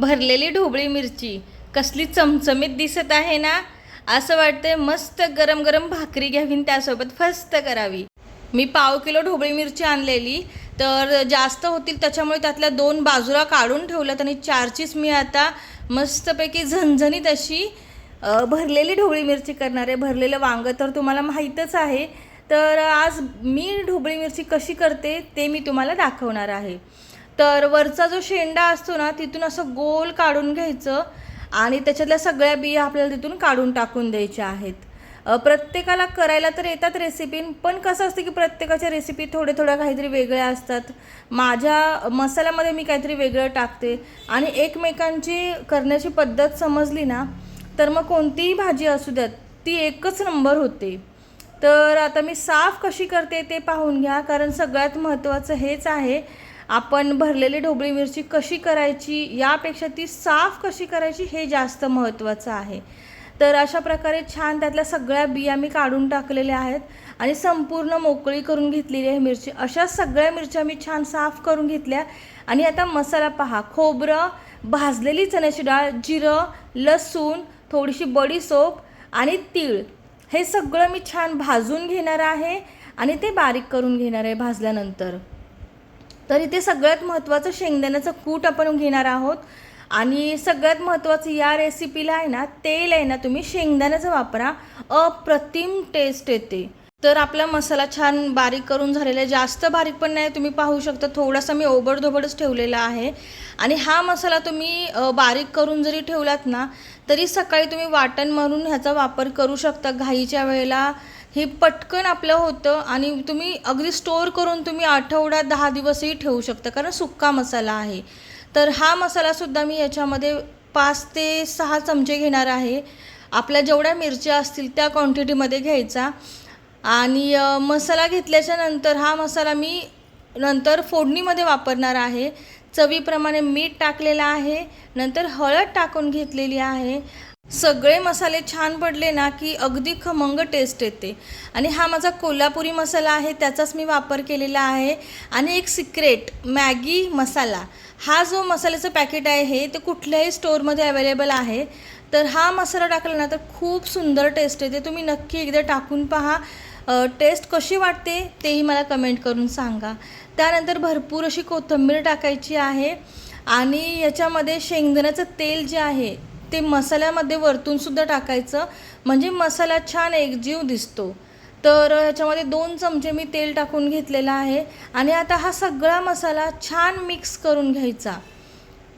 भरलेली ढोबळी मिरची. कसली चमचमीत दिसत आहे ना? असं वाटतंय मस्त गरम गरम भाकरी घ्यावी आणि त्यासोबत फस्त करावी. मी पाव किलो ढोबळी मिरची आणलेली. तर जास्त होतील त्याच्यामुळे त्यातल्या दोन बाजूला काढून ठेवल्यात आणि चारचीच मी आता मस्तपैकी झणझणीत अशी भरलेली ढोबळी मिरची करणार आहे. भरलेलं वांगं तर तुम्हाला माहीतच आहे. तर आज मी ढोबळी मिरची कशी करते ते मी तुम्हाला दाखवणार आहे. तर वरचा जो शेंडा असतो ना तिथून असं गोल काढून घ्यायचं आणि त्याच्यातल्या सगळ्या बिया आपल्याला तिथून काढून टाकून द्यायच्या आहेत. प्रत्येकाला करायला तर येतात रेसिपी पण कसं असतं की प्रत्येकाच्या रेसिपी थोड्या थोड्या काहीतरी वेगळ्या असतात. माझ्या मसाल्यामध्ये मी काहीतरी वेगळं टाकते आणि एकमेकांची करण्याची पद्धत समजली ना तर मग कोणतीही भाजी असू द्यात ती एकच नंबर होते. तर आता मी साफ कशी करते ते पाहून घ्या कारण सगळ्यात महत्त्वाचं हेच आहे आपण भरलेली ढोबळी मिरची कशी करायची यापेक्षा ती साफ कशी करायची हे जास्त महत्त्वाचं आहे. तर अशा प्रकारे छान त्यातल्या सगळ्या बिया मी काढून टाकलेल्या आहेत आणि संपूर्ण मोकळी करून घेतलेली आहे मिरची. अशा सगळ्या मिरच्या मी छान साफ करून घेतल्या. आणि आता मसाला पहा खोबरं भाजलेली चण्याची डाळ जिरं लसूण थोडीशी बडीसोप आणि तीळ. हे सगळं मी छान भाजून घेणार आहे आणि ते बारीक करून घेणार आहे भाजल्यानंतर. तर इथे सगळ्यात महत्त्वाचं शेंगदाण्याचं कूट आपण घेणार आहोत. आणि सगळ्यात महत्त्वाचं या रेसिपीला आहे ना तेल आहे ना तुम्ही शेंगदाण्याचं वापरा. अप्रतिम टेस्ट येते. तर आपला मसाला छान बारीक करून झालेला आहे. जास्त बारीक पण नाही तुम्ही पाहू शकता. थोडासा मी ओबडधोबडच ठेवलेला आहे. आणि हा मसाला तुम्ही बारीक करून जरी ठेवलात ना तरी सकाळी तुम्ही वाटण म्हणून ह्याचा वापर करू शकता. घाईच्या वेळेला हे पटकन आपलं होतं आणि तुम्ही अगदी स्टोअर करून तुम्ही आठवड्यात दहा दिवसही ठेवू शकता कारण सुक्का मसाला आहे. तर हा मसालासुद्धा मी याच्यामध्ये पाच ते सहा चमचे घेणार आहे. आपल्या जेवढ्या मिरच्या असतील त्या क्वांटिटीमध्ये घ्यायचा. आणि मसाला घेतल्याच्या नंतर हा मसाला मी नंतर फोडणीमध्ये वापरणार आहे. चवीप्रमाणे मीठ टाकलेलं आहे. नंतर हळद टाकून घेतलेली आहे. सगळे मसाले छान पडले ना की अगदी खमंग टेस्ट येते. आणि हा माझा कोल्हापुरी मसाला आहे त्याचाच मी वापर केलेला आहे. आणि एक सिक्रेट मॅगी मसाला. हा जो मसाल्याचं पॅकेट आहे हे ते कुठल्याही स्टोअरमध्ये अवेलेबल आहे. तर हा मसाला टाकला ना तर खूप सुंदर टेस्ट येते. तुम्ही नक्की एकदा टाकून पहा. टेस्ट कशी वाटते तेही मला कमेंट करून सांगा. त्यानंतर भरपूर अशी कोथिंबीर टाकायची आहे. आणि याच्यामध्ये शेंगदाण्याचं तेल जे आहे ते मसाल्यामध्ये वरतूनसुद्धा टाकायचं. म्हणजे मसाला छान एकजीव दिसतो. तर ह्याच्यामध्ये दोन चमचे मी तेल टाकून घेतलेला आहे. आणि आता हा सगळा मसाला छान मिक्स करून घ्यायचा.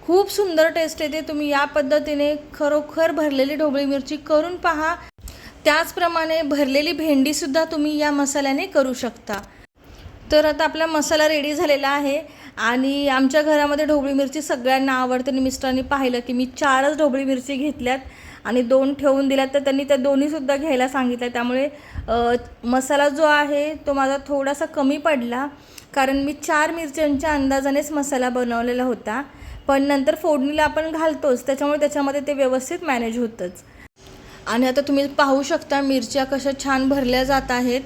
खूप सुंदर टेस्ट येते. तुम्ही या पद्धतीने खरोखर भरलेली ढोबळी मिरची करून पहा. त्याचप्रमाणे भरलेली भेंडीसुद्धा तुम्ही या मसाल्याने करू शकता. तर आता आपला मसाला रेडी झालेला आहे. आणि आमच्या घरामध्ये ढोबळी मिरची सगळ्यांना आवडते. आणि मिस्टरांनी पाहिलं की मी चारच ढोबळी मिरची घेतल्यात आणि दोन ठेवून दिल्यात. तर त्यांनी त्या दोन्हीसुद्धा घ्यायला सांगितलं. त्यामुळे मसाला जो आहे तो माझा थोडासा कमी पडला. कारण मी चार मिरच्यांच्या अंदाजानेच मसाला बनवलेला होता. पण नंतर फोडणीला आपण घालतोच. त्याच्यामुळे त्याच्यामध्ये ते व्यवस्थित मॅनेज होतंच. आणि आता तुम्ही पाहू शकता मिरच्या कशा छान भरल्या जात आहेत.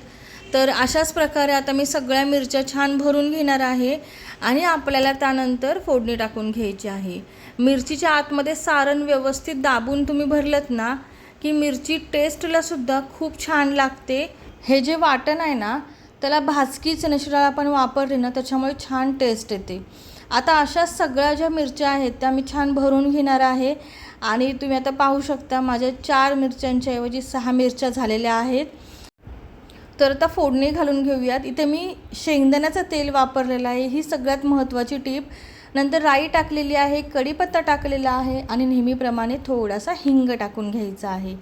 तर अशाच प्रकारे आता मी सगळ्या मिरच्या छान भरून घेणार आहे. आणि आपल्याला त्यानंतर फोडणी टाकून घ्यायची आहे. मिरचीच्या आतमध्ये सारण व्यवस्थित दाबून तुम्ही भरलत ना की मिरची टेस्टलासुद्धा खूप छान लागते. हे जे वाटण आहे ना त्याला भाजकीच चण्याची आपण वापरली ना त्याच्यामुळे छान टेस्ट येते. आता अशा सगळ्या ज्या मिरच्या आहेत त्या मी छान भरून घेणार आहे. आणि तुम्ही आता पाहू शकता माझ्या चार मिरच्यांच्या ऐवजी सहा मिरच्या झालेल्या आहेत. तर आता फोडणी घालून घेऊयात. इथे मी शेंगदाण्याचं तेल वापरलेलं आहे. ही सगळ्यात महत्त्वाची टीप. नंतर राई टाकलेली आहे कढीपत्ता टाकलेला आहे आणि नेहमीप्रमाणे थोडासा हिंग टाकून घ्यायचा आहे.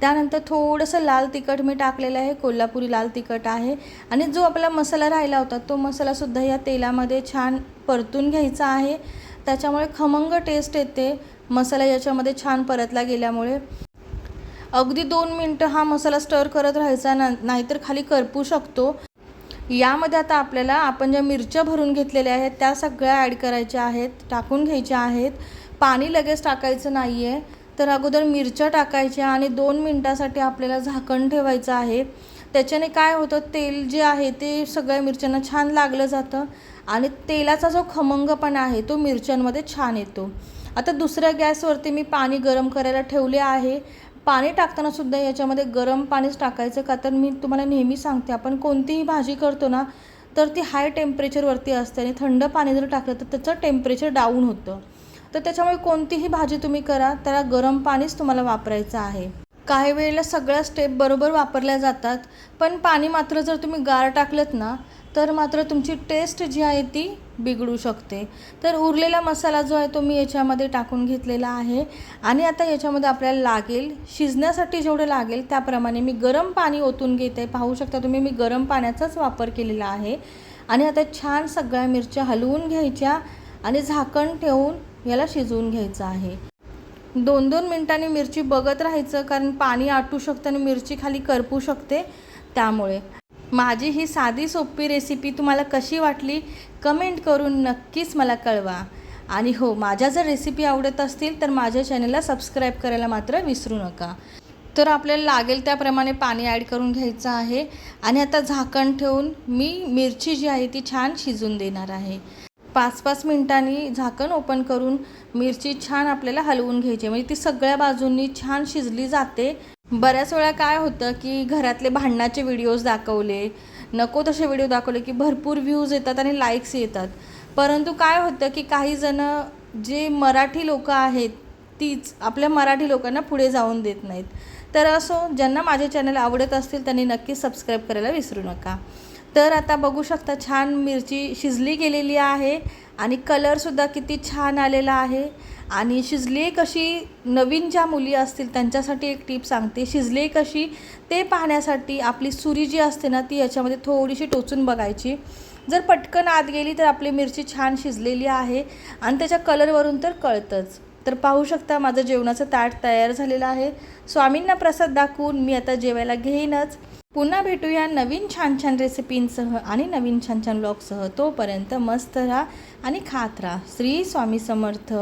त्यानंतर थोडंसं लाल तिखट मी टाकलेलं आहे. कोल्हापुरी लाल तिखट आहे. आणि जो आपला मसाला राहिला होता तो मसालासुद्धा या तेलामध्ये छान परतून घ्यायचा आहे. त्याच्यामुळे खमंग टेस्ट येते. मसाला याच्यामध्ये छान परतला गेल्यामुळे. अगदी दोन मिनटं हा मसाला स्टर करत राहायचा ना नाहीतर खाली करपू शकतो. यामध्ये आता आपल्याला आपण ज्या मिरच्या भरून घेतलेल्या आहेत त्या सगळ्या ॲड करायच्या आहेत टाकून घ्यायच्या आहेत. पाणी लगेच टाकायचं नाही आहे तर अगोदर मिरच्या टाकायच्या आणि दोन मिनटासाठी आपल्याला झाकण ठेवायचं आहे. त्याच्याने काय होतं तेल जे आहे ते सगळ्या मिरच्यांना छान लागलं जातं आणि तेलाचा जो खमंगपणा आहे तो मिरच्यांमध्ये छान येतो. आता दुसऱ्या गॅसवरती मी पाणी गरम करायला ठेवले आहे. पाणी टाकताना सुद्धा याच्यामध्ये गरम पाणीच टाकायचं का? तर मी तुम्हाला नेहमी सांगते आपण कोणतीही भाजी करतो ना तर ती हाय टेम्परेचरवरती असते आणि थंड पाणी जर टाकलं तर त्याचं टेम्परेचर डाऊन होतं. तर त्याच्यामुळे कोणतीही भाजी तुम्ही करा त्याला गरम पाणीच तुम्हाला वापरायचं आहे. काही वेळेला सगळ्या स्टेप बरोबर वापरल्या जातात पण पाणी मात्र जर तुम्ही गार टाकलंत ना तर मात्र तुमची टेस्ट जी आहे ती बिघडू शकते. तर उरलेला मसाला जो आहे तो मी याच्यामध्ये टाकून घेतलेला आहे. आणि आता याच्यामध्ये आपल्याला लागेल शिजण्यासाठी जेवढं लागेल त्याप्रमाणे मी गरम पाणी ओतून घेते. पाहू शकता तुम्ही मी गरम पाण्याचाच वापर केलेला आहे. आणि आता छान सगळ्या मिरच्या हलवून घ्यायच्या आणि झाकण ठेवून याला शिजवून घ्यायचं आहे. दोन दोन मिनटांनी मिरची बघत राहायचं कारण पाणी आटू शकतं आणि मिरची खाली करपू शकते त्यामुळे. माझी ही साधी सोपी रेसिपी तुम्हाला कशी वाटली कमेंट करून नक्कीच मला कळवा. आणि हो माझ्या जर रेसिपी आवडत असतील तर माझ्या चॅनलला सबस्क्राईब करायला मात्र विसरू नका. तर आपल्याला लागेल त्याप्रमाणे पाणी ॲड करून घ्यायचं आहे. आणि आता झाकण ठेवून मी मिरची जी आहे ती छान शिजून देणार आहे. पाच पाच मिनटांनी झाकण ओपन करून मिरची छान आपल्याला हलवून घ्यायची म्हणजे ती सगळ्या बाजूंनी छान शिजली जाते. बऱ्याच वेळा काय होतं की घरातले भांडणाचे व्हिडिओज दाखवले नको तसे व्हिडिओ दाखवले की भरपूर व्ह्यूज येतात आणि लाईक्स येतात. परंतु काय होतं की काही जणं जे मराठी लोकं आहेत तीच आपल्या मराठी लोकांना पुढे जाऊन देत नाहीत. तर असो ज्यांना माझे चॅनल आवडत असतील त्यांनी नक्की सबस्क्राईब करायला विसरू नका. तर आता बघू शकता छान मिरची शिजली गेलेली आहे. आणि कलरसुद्धा किती छान आलेला आहे. आणि शिजली कशी नवीन ज्या मुली असतील त्यांच्यासाठी एक टीप सांगते. शिजली कशी ते पाहण्यासाठी आपली सुरी जी असते ना ती याच्यामध्ये थोडीशी टोचून बघायची. जर पटकन आत गेली तर आपली मिरची छान शिजलेली आहे आणि त्याच्या कलरवरून तर कळतंच. तर पाहू शकता माझं जेवणाचं ताट तयार झालेलं आहे. स्वामींना प्रसाद दाखवून मी आता जेवायला घेईनच. पुन्हा भेटूया नवीन छान छान रेसिपींसह आणि नवीन छान छान ब्लॉगसह तोपर्यंत मस्त राहा आणि खात राहा. श्री स्वामी समर्थ.